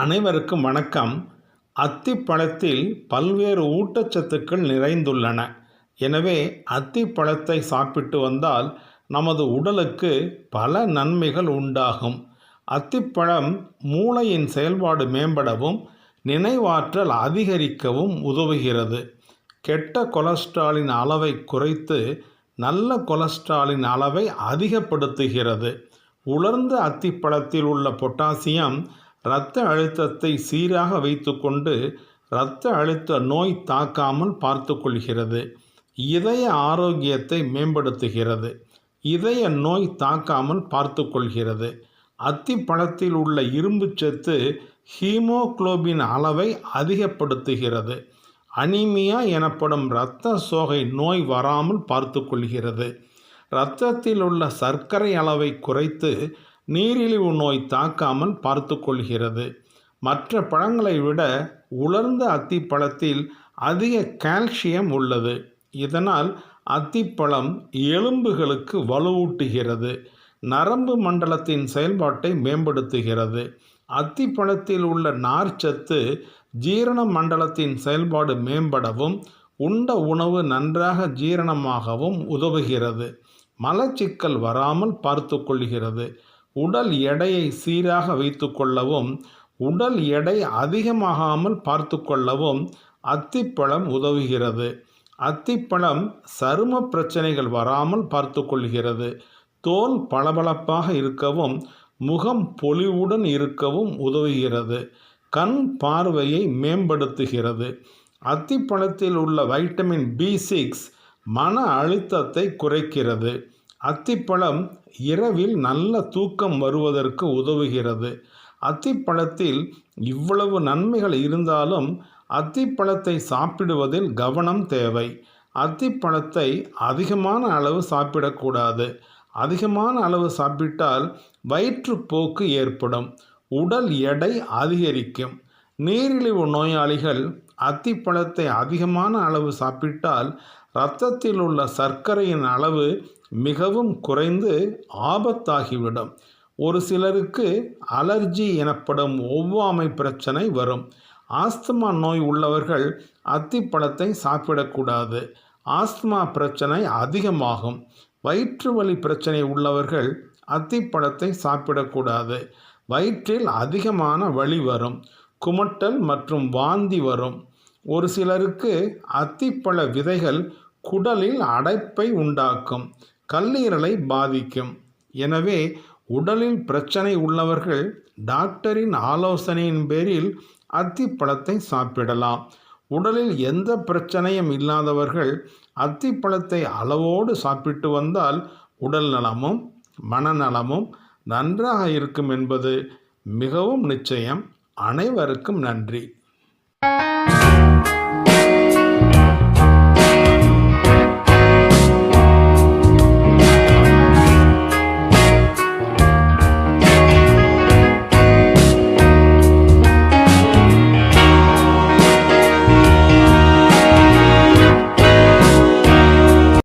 அனைவருக்கும் வணக்கம். அத்திப்பழத்தில் பல்வேறு ஊட்டச்சத்துக்கள் நிறைந்துள்ளன. எனவே அத்திப்பழத்தை சாப்பிட்டு வந்தால் நமது உடலுக்கு பல நன்மைகள் உண்டாகும். அத்திப்பழம் மூளையின் செயல்பாடு மேம்படவும் நினைவாற்றல் அதிகரிக்கவும் உதவுகிறது. கெட்ட கொலஸ்ட்ராலின் அளவை குறைத்து நல்ல கொலஸ்ட்ராலின் அளவை அதிகப்படுத்துகிறது. உலர்ந்த அத்திப்பழத்தில் உள்ள பொட்டாசியம் இரத்த அழுத்தத்தை சீராக வைத்துக்கொண்டு இரத்த அழுத்த நோய் தாக்காமல் பார்த்துக்கொள்கிறது. இதய ஆரோக்கியத்தை மேம்படுத்துகிறது. இதய நோய் தாக்காமல் பார்த்துக்கொள்கிறது. அத்திப்பழத்தில் உள்ள இரும்புச்சத்து ஹீமோகுளோபின் அளவை அதிகப்படுத்துகிறது. அனிமியா எனப்படும் இரத்த சோகை நோய் வராமல் பார்த்துக்கொள்கிறது. இரத்தத்தில் உள்ள சர்க்கரை அளவை குறைத்து நீரிழிவு நோய் தாக்காமல் பார்த்துக்கொள்கிறது. மற்ற பழங்களை விட உலர்ந்த அத்திப்பழத்தில் அதிக கால்சியம் உள்ளது. இதனால் அத்திப்பழம் எலும்புகளுக்கு வலுவூட்டுகிறது. நரம்பு மண்டலத்தின் செயல்பாட்டை மேம்படுத்துகிறது. அத்திப்பழத்தில் உள்ள நார்ச்சத்து ஜீரண மண்டலத்தின் செயல்பாடு மேம்படவும் உண்ட உணவு நன்றாக ஜீரணமாகவும் உதவுகிறது. மலச்சிக்கல் வராமல் பார்த்து கொள்கிறது உடல் எடையை சீராக வைத்து கொள்ளவும் உடல் எடை அதிகமாகாமல் பார்த்து கொள்ளவும் அத்திப்பழம் உதவுகிறது. அத்திப்பழம் சரும பிரச்சனைகள் வராமல் பார்த்து கொள்கிறது தோல் பளபளப்பாக இருக்கவும் முகம் பொலிவுடன் இருக்கவும் உதவுகிறது. கண் பார்வையை மேம்படுத்துகிறது. அத்திப்பழத்தில் உள்ள வைட்டமின் பி சிக்ஸ் மன அழுத்தத்தை குறைக்கிறது. அத்திப்பழம் இரவில் நல்ல தூக்கம் வருவதற்கு உதவுகிறது. அத்திப்பழத்தில் இவ்வளவு நன்மைகள் இருந்தாலும் அத்திப்பழத்தை சாப்பிடுவதில் கவனம் தேவை. அத்திப்பழத்தை அதிகமான அளவு சாப்பிடக்கூடாது. அதிகமான அளவு சாப்பிட்டால் வயிற்றுப்போக்கு ஏற்படும். உடல் எடை அதிகரிக்கும். நீரிழிவு நோயாளிகள் அத்திப்பழத்தை அதிகமான அளவு சாப்பிட்டால் இரத்தத்தில் உள்ள சர்க்கரையின் அளவு மிகவும் குறைந்து ஆபத்தாகிவிடும். ஒரு சிலருக்கு அலர்ஜி எனப்படும் ஒவ்வாமை பிரச்சனை வரும். ஆஸ்துமா நோய் உள்ளவர்கள் அத்திப்பழத்தை சாப்பிடக்கூடாது. ஆஸ்துமா பிரச்சனை அதிகமாகும். வயிற்று வலி பிரச்சனை உள்ளவர்கள் அத்திப்பழத்தை சாப்பிடக்கூடாது. வயிற்றில் அதிகமான வலி வரும். குமட்டல் மற்றும் வாந்தி வரும். ஒரு சிலருக்கு அத்திப்பழ விதைகள் குடலில் அடைப்பை உண்டாக்கும். கல்லீரலை பாதிக்கும். எனவே உடலில் பிரச்சனை உள்ளவர்கள் டாக்டரின் ஆலோசனையின் பேரில் அத்திப்பழத்தை சாப்பிடலாம். உடலில் எந்த பிரச்சனையும் இல்லாதவர்கள் அத்திப்பழத்தை அளவோடு சாப்பிட்டு வந்தால் உடல் நலமும் மனநலமும் நன்றாக இருக்கும் என்பது மிகவும் நிச்சயம். அனைவருக்கும் நன்றி.